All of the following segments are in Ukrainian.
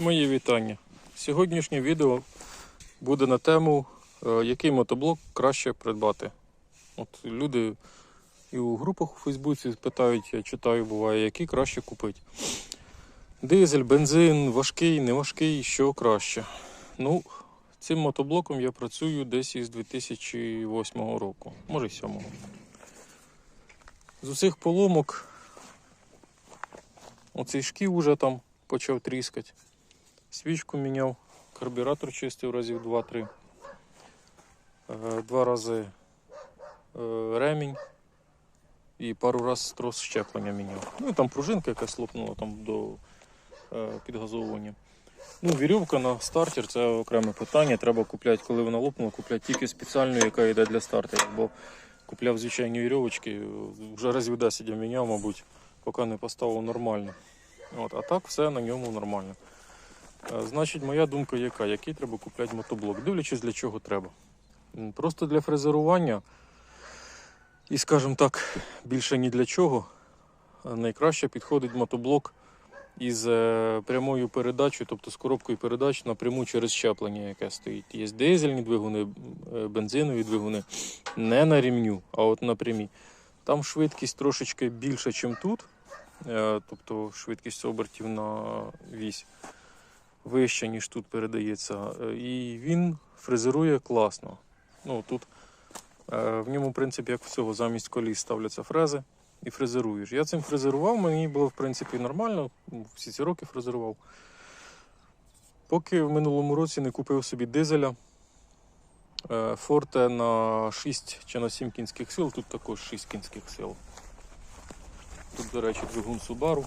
Мої вітання. Сьогоднішнє відео буде на тему, е, який мотоблок краще придбати. От люди і у групах у Фейсбуці питають, я читаю, буває, який краще купити. Дизель, бензин, важкий, не важкий, що краще. Ну, цим мотоблоком я працюю десь із 2008 року, може й 7. З усіх поломок оцей шків уже там почав тріскати. Свічку міняв, карбюратор чистив разів 2-3. Е, Два рази е, ремінь і пару разів трос щеплення міняв. Ну і там пружинка якась лопнула там до е, підгазовування. Ну, вірьовка на стартер це окреме питання. Треба купляти, коли вона лопнула, купляти тільки спеціальну, яка йде для стартера. Бо купляв звичайні вірьовочки, вже разів 10 я міняв, мабуть, поки не поставив нормально. От, а так все на ньому нормально. Е, Значить, моя думка яка? Який треба купляти мотоблок? Дивлячись, для чого треба. Просто для фрезерування і, скажімо так, більше ні для чого. е, Найкраще підходить мотоблок із е, прямою передачею, тобто з коробкою передач напряму через щеплення, яке стоїть. Є дизельні двигуни, бензинові двигуни, не на рівню, а от напрямі. Там швидкість трошечки більша, ніж тут. Тобто швидкість обертів на вісь вища, ніж тут передається. Е, І він фрезерує класно. Ну, тут е, в ньому, в принципі, як всього, замість коліс ставляться фрези і фрезеруєш. Я цим фрезерував, мені було в принципі нормально, всі ці роки фрезерував. Поки в минулому році не купив собі дизеля. Е, Форте на 6 чи на 7 кінських сил, тут також 6 кінських сил. Тут, до речі, двигун Subaru.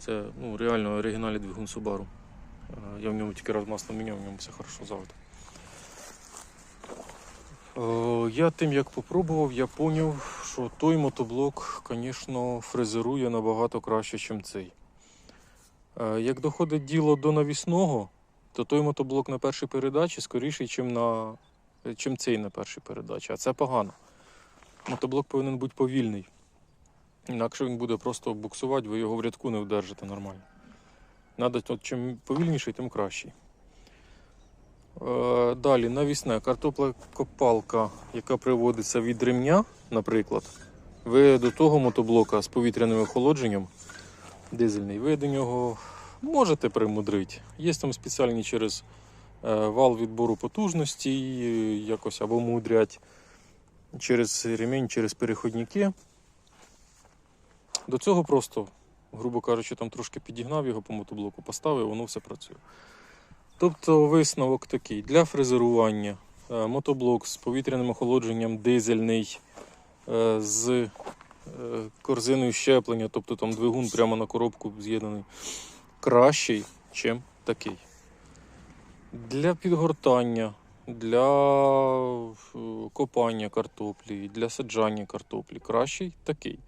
Це ну, реально оригінальний двигун Subaru. Е, Я в ньому тільки раз масло міняв, в ньому все хорошо завжди. Е, Я тим як попробував, я зрозумів, що той мотоблок, звісно, фрезерує набагато краще, ніж цей. Е, Як доходить діло до навісного, то той мотоблок на першій передачі скоріший, ніж на, чим цей на першій передачі. А це погано. Мотоблок повинен бути повільний. Інакше він буде просто буксувати, ви його в рядку не вдержите нормально. Надо, от, чим повільніший, тим кращий. Е, далі навісне картопля-копалка, яка приводиться від ремня, наприклад. Ви до того мотоблока з повітряним охолодженням, дизельний, ви до нього можете примудрити. Є там спеціальні через е, вал відбору потужності, якось або мудрять через ремінь, через переходники. До цього просто, грубо кажучи, там трошки підігнав його по мотоблоку, поставив, воно все працює. Тобто висновок такий: для фрезерування е, мотоблок з повітряним охолодженням дизельний, е, з е, корзиною щеплення, тобто там двигун прямо на коробку з'єднаний, кращий, ніж такий. Для підгортання, для копання картоплі, для саджання картоплі кращий такий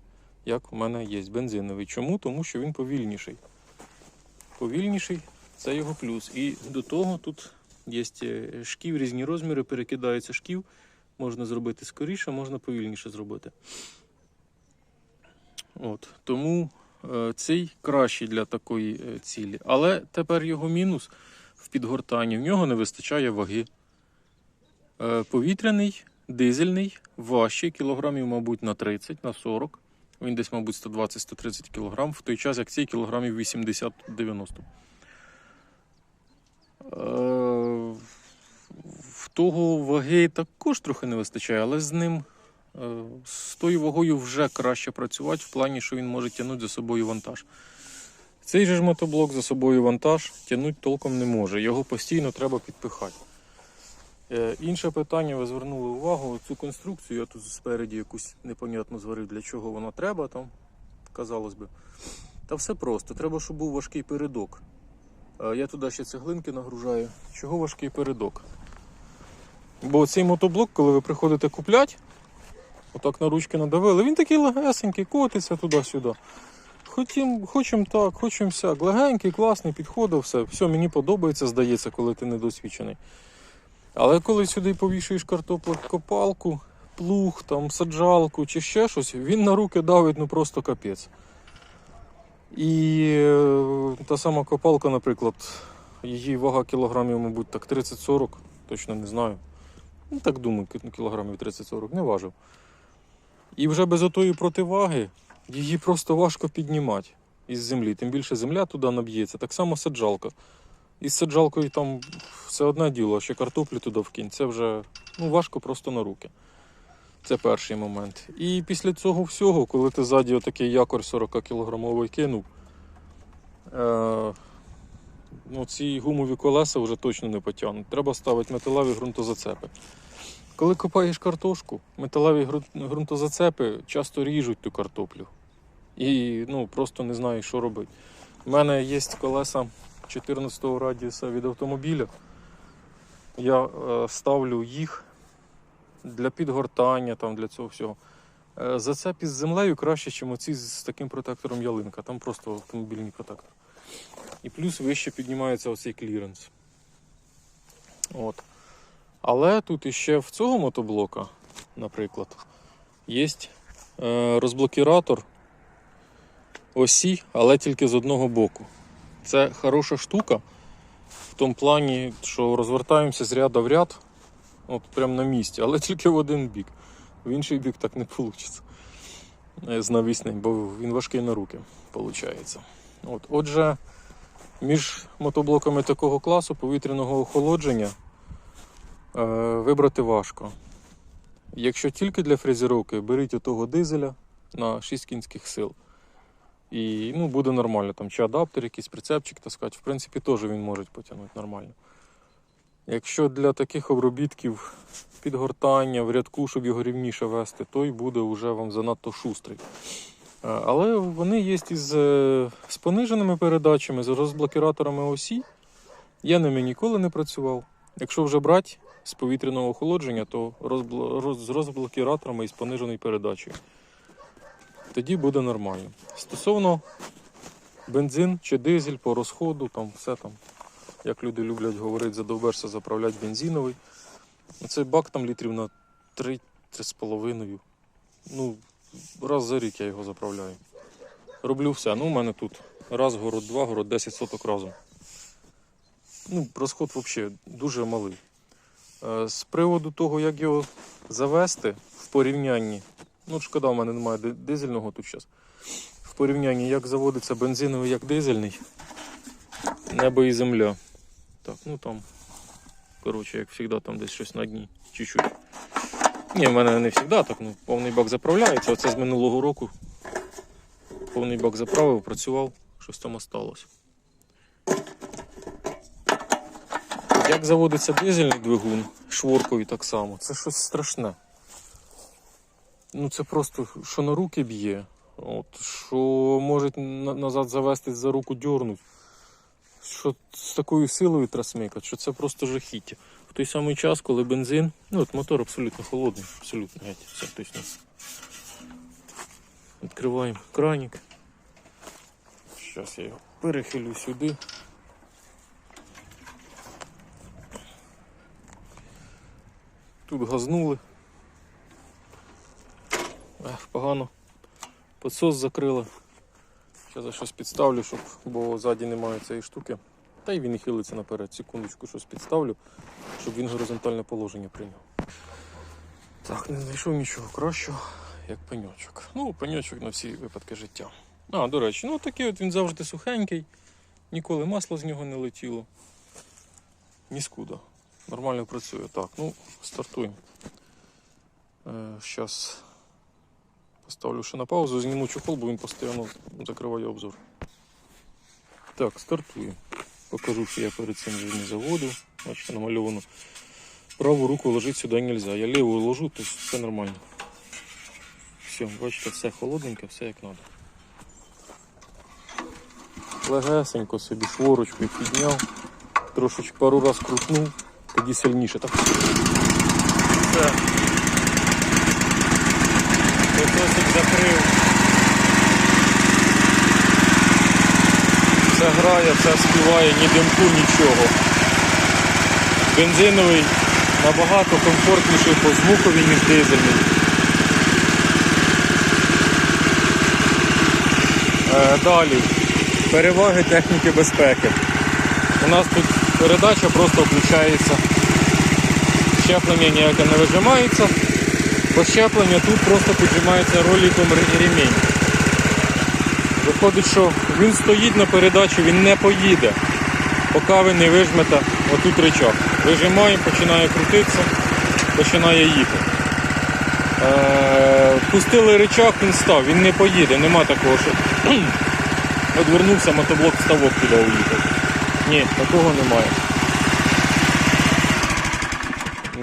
як в мене є бензиновий. Чому? Тому що він повільніший. Повільніший це його плюс. І до того тут є е, шків, різні розміри, перекидається шків. Можна зробити скоріше, можна повільніше зробити. От, Тому е, цей кращий для такої е, цілі. Але тепер його мінус в підгортанні. В нього не вистачає ваги. Повітряний, дизельний, важчий, кілограмів, мабуть, на 30, на 40. Він десь, мабуть, 120-130 кг, в той час, як цей кілограмів 80-90. Е, В того ваги також трохи не вистачає, але з ним е, з тою вагою вже краще працювати, в плані, що він може тягнути за собою вантаж. Цей же ж мотоблок за собою вантаж тягнути толком не може. Його постійно треба підпихати. Е, Інше питання, ви звернули увагу, цю конструкцію я тут спереді якусь непонятно зварив, для чого вона треба там, казалось би. Та все просто, треба, щоб був важкий передок. Е, Я туди ще цеглинки нагружаю. Чого важкий передок? Бо цей мотоблок, коли ви приходите купляти, отак на ручки надавили, він такий легесенький, котиться туди-сюди. Хочемо так, хочемо сяк. Легенький, класний, підходив, все. Все, мені подобається, здається, коли ти недосвідчений. Але коли сюди повішуєш картоплю копалку, плуг, там, саджалку чи ще щось, він на руки давить ну просто капець. І е, та сама копалка, наприклад, її вага кілограмів, мабуть, так 30-40, точно не знаю. Ну, так думаю, кілограмів 30-40, не важив. І вже без отої противаги її просто важко піднімати із землі. Тим більше земля туди наб'ється. Так само саджалка. Із саджалкою там все одне діло, ще картоплю туди вкинь. Це вже ну, важко просто на руки. Це перший момент. І після цього всього, коли ти ззаді отакий якор 40 кілограмовий кинув, е, ну, ці гумові колеса вже точно не потягнуть. Треба ставити металеві ґрунтозацепи. Коли копаєш картошку, металеві ґрунтозацепи часто ріжуть ту картоплю. І ну, просто не знаєш, що робити. У мене є колеса 14 радіуса від автомобіля. Я е, ставлю їх для підгортання, там, для цього всього. Е, Зацеп із землею краще, ніж оці з таким протектором ялинка. Там просто автомобільний протектор. І плюс вище піднімається оцей кліренс. От. Але тут іще в цього мотоблока, наприклад, є е, розблокіратор осі, але тільки з одного боку. Це хороша штука в тому плані, що розвертаємося з ряда в ряд, от прямо на місці, але тільки в один бік. В інший бік так не вийде. З навісним, бо він важкий на руки, виходить. От, отже, між мотоблоками такого класу повітряного охолодження е, вибрати важко. Якщо тільки для фрезеровки, беріть отого дизеля на 6 кінських сил. І ну, буде нормально. Там чи адаптер, якийсь прицепчик таскати, в принципі, теж він може потягнути нормально. Якщо для таких обробітків підгортання в рядку, щоб його рівніше вести, той буде вже вам занадто шустрий. Е, Але вони є із е, з пониженими передачами, з розблокіраторами осі. Я ними ніколи не працював. Якщо вже брати з повітряного охолодження, то розбл- роз- з розблокіраторами і з пониженою передачею. Тоді буде нормально. Стосовно бензин чи дизель по розходу, там все там, як люди люблять говорити, задовбешся заправляти бензиновий. Цей бак там літрів на 3-3,5. Ну, раз за рік я його заправляю. Роблю все. Ну, у мене тут раз город, два город, 10 соток разом. Ну, розход взагалі дуже малий. Е, З приводу того, як його завести в порівнянні. Ну, шкода, в мене немає дизельного тут зараз. В порівнянні, як заводиться бензиновий, як дизельний. Небо і земля. Так, ну там. Коротше, як завжди, там десь щось на дні. Чуть-чуть. Ні, в мене не завжди так, ну, повний бак заправляється. Оце з минулого року. Повний бак заправив, працював, щось там осталось. Як заводиться дизельний двигун, шворковий так само, це щось страшне. Ну це просто що на руки б'є, от, що може назад завести за руку дьорнуть. Що з такою силою трасмикать, що це просто жахіття. В той самий час, коли бензин, ну от мотор абсолютно холодний, абсолютно геть, все точно. Відкриваємо краник. Зараз я його перехилю сюди. Тут газнули. Ех, погано. Подсос закрили. Зараз я щось підставлю, щоб, бо ззаді немає цієї штуки. Та й він хилиться наперед. Секундочку, щось підставлю, щоб він горизонтальне положення прийняв. Так, не знайшов нічого кращого, як пеньочок. Ну, пеньочок на всі випадки життя. А, до речі, ну такий от він завжди сухенький, ніколи масло з нього не летіло. Ніскуда. Нормально працює. Так, ну, стартуємо. Зараз поставлю ще на паузу, зніму чохол, бо він постійно закриває обзор. Так, стартуємо. Покажу, що я перед цим не заводив. Бачите, намальовано. Праву руку ложити сюди не можна. Я ліву ложу, то все нормально. Все, бачите, все холодненьке, все як треба. Легесенько собі шворочкою підняв, трошечки пару раз крутнув, тоді сильніше. Так. Все. Котосик закрив. Все грає, все співає, ні димку, нічого. Бензиновий набагато комфортніший по звукові, ніж дизельний. Е, далі. Переваги техніки безпеки. У нас тут передача просто включається. Щеплення ніяке не вижимається. Бо щеплення тут просто піджимається роліком ре- ремінь. Виходить, що він стоїть на передачі, він не поїде, поки ви не вижмете отут рычаг. Вижимаємо, починає крутитися, починає їхати. Е, пустили рычаг, він став, він не поїде, нема такого, що одвернувся, мотоблок ставок туди уїхав. Ні, такого немає.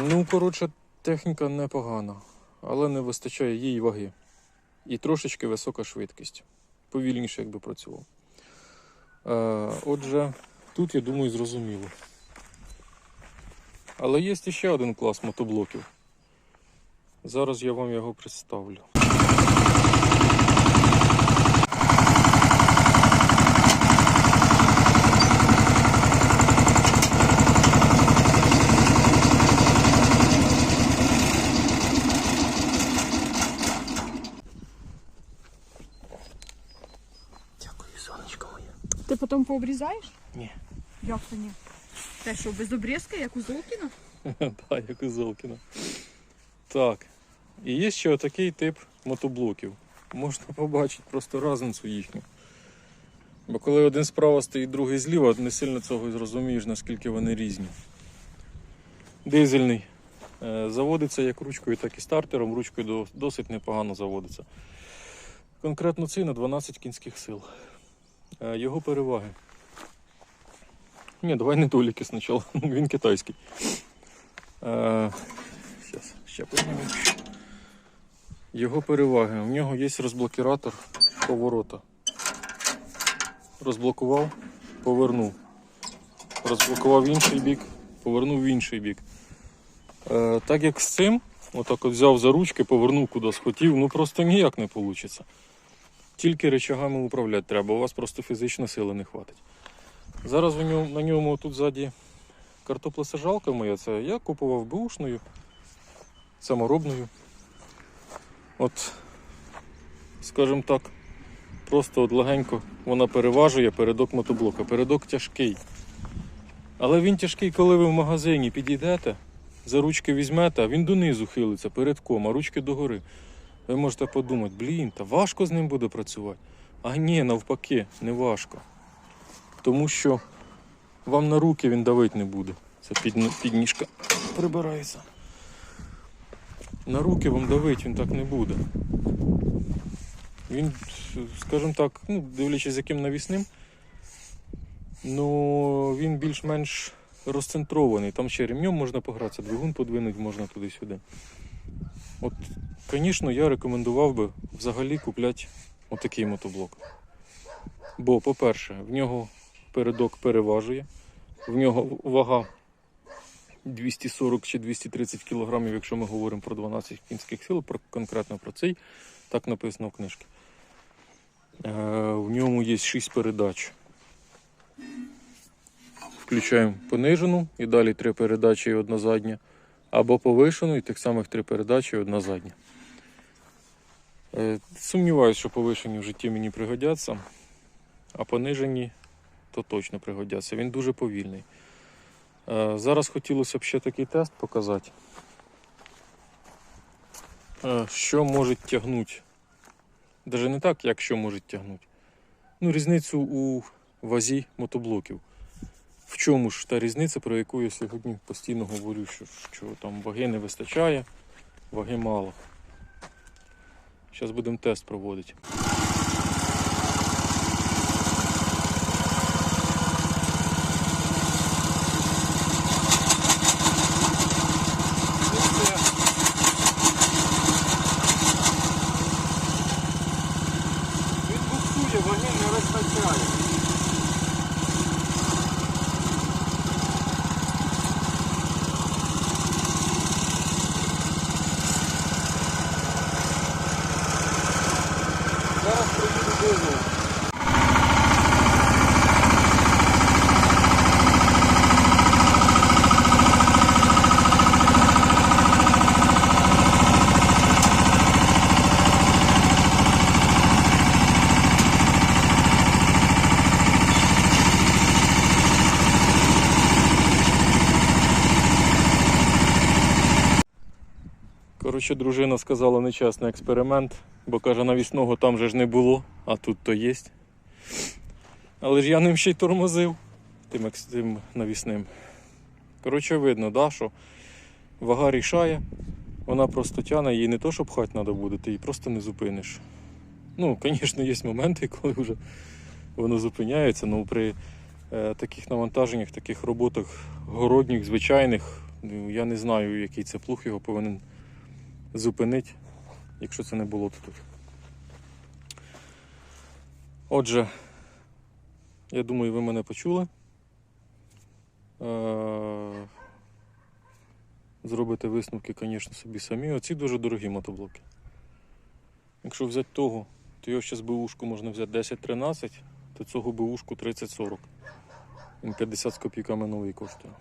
Ну, коротше, техніка непогана, але не вистачає їй ваги. І трошечки висока швидкість. Повільніше, якби працював. Е, отже, тут, я думаю, зрозуміло. Але є ще один клас мотоблоків. Зараз я вам його представлю. Пообрізаєш? Ні. Як то ні? Те що, без обрізки, як у Золкіна? Так, як у Золкіна. Так. І є ще отакий тип мотоблоків. Можна побачити просто разницю їхню. Бо коли один справа стоїть, другий зліва, не сильно цього і зрозумієш, наскільки вони різні. Дизельний. Е, Заводиться як ручкою, так і стартером. Ручкою досить непогано заводиться. Конкретно цей на 12 кінських сил. Е, Його переваги. Ні, давай недоліки спочатку. Він китайський. Е, Щас, ще подниму. Його переваги. У нього є розблокіратор поворота. Розблокував, повернув. Розблокував в інший бік, повернув в інший бік. Е, так як з цим, отак от взяв за ручки, повернув куди схотів, ну просто ніяк не вийде. Тільки речагами управляти треба, у вас просто фізично сили не хватить. Зараз у ньому, на ньому тут ззаді картоплесажалка моя, це я купував бушною, саморобною. От, скажімо так, просто от легенько вона переважує передок мотоблока. Передок тяжкий. Але він тяжкий, коли ви в магазині підійдете, за ручки візьмете, а він донизу хилиться передком, а ручки догори. Ви можете подумати, блін, та важко з ним буде працювати. А ні, навпаки, не важко. Тому що вам на руки він давити не буде. Це під, підніжка прибирається. На руки вам давить він так не буде. Він, скажімо так, ну, дивлячись, з яким навісним, ну він більш-менш розцентрований. Там ще ремнем можна погратися, двигун подвинути можна туди-сюди. От, звісно, я рекомендував би взагалі купляти отакий мотоблок. Бо, по-перше, в нього передок переважує, в нього вага 240 чи 230 кг, якщо ми говоримо про 12 кінських сил, про, конкретно про цей, так написано в книжці. Е, в ньому є 6 передач. Включаємо понижену і далі 3 передачі і одна задня. Або повишену і тих самих 3 передачі одна задня. Е, сумніваюся, що повишені в житті мені пригодяться, а понижені то точно пригодяться. Він дуже повільний. Е, Зараз хотілося б ще такий тест показати. Е, Що може тягнути? Навіть не так, як що може тягнути. Ну, різницю у вазі мотоблоків. Чому ж та різниця, про яку я сьогодні постійно говорю, що, що там ваги не вистачає, ваги мало. Зараз будемо тест проводити. Він буксує, ваги не вистачає. Зараз Коротше, дружина сказала нечесний експеримент, бо каже, навісного там же ж не було, а тут то є. Але ж я ним ще й тормозив тим, тим навісним. Коротше, видно, да, що вага рішає, вона просто тяне, її не то, щоб пхати треба буде, ти її просто не зупиниш. Ну, звісно, є моменти, коли вже воно зупиняється, але при е, таких навантаженнях, таких роботах городніх, звичайних, ну, я не знаю, який це плуг його повинен зупинити, якщо це не було тут. Отже, я думаю, ви мене почули. Е, Зробите висновки, звісно, собі самі. Оці дуже дорогі мотоблоки. Якщо взяти того, то його ще з БУшку можна взяти 10-13, то цього БУшку 30-40. Він 50 з копійками новий коштує.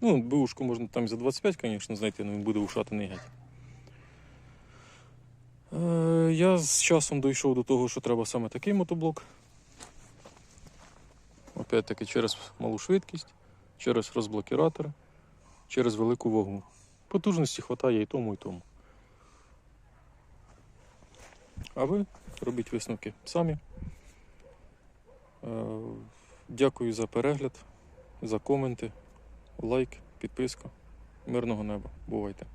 Ну, БУшку можна там за 25, звісно, знайти, але він буде ушатаний геть. Е, я з часом дійшов до того, що треба саме такий мотоблок. Опять-таки через малу швидкість, через розблокіратори, через велику вагу. Потужності вистачає і тому, і тому. А ви робіть висновки самі. Е, Дякую за перегляд, за коменти, лайк, підписка. Мирного неба. Бувайте!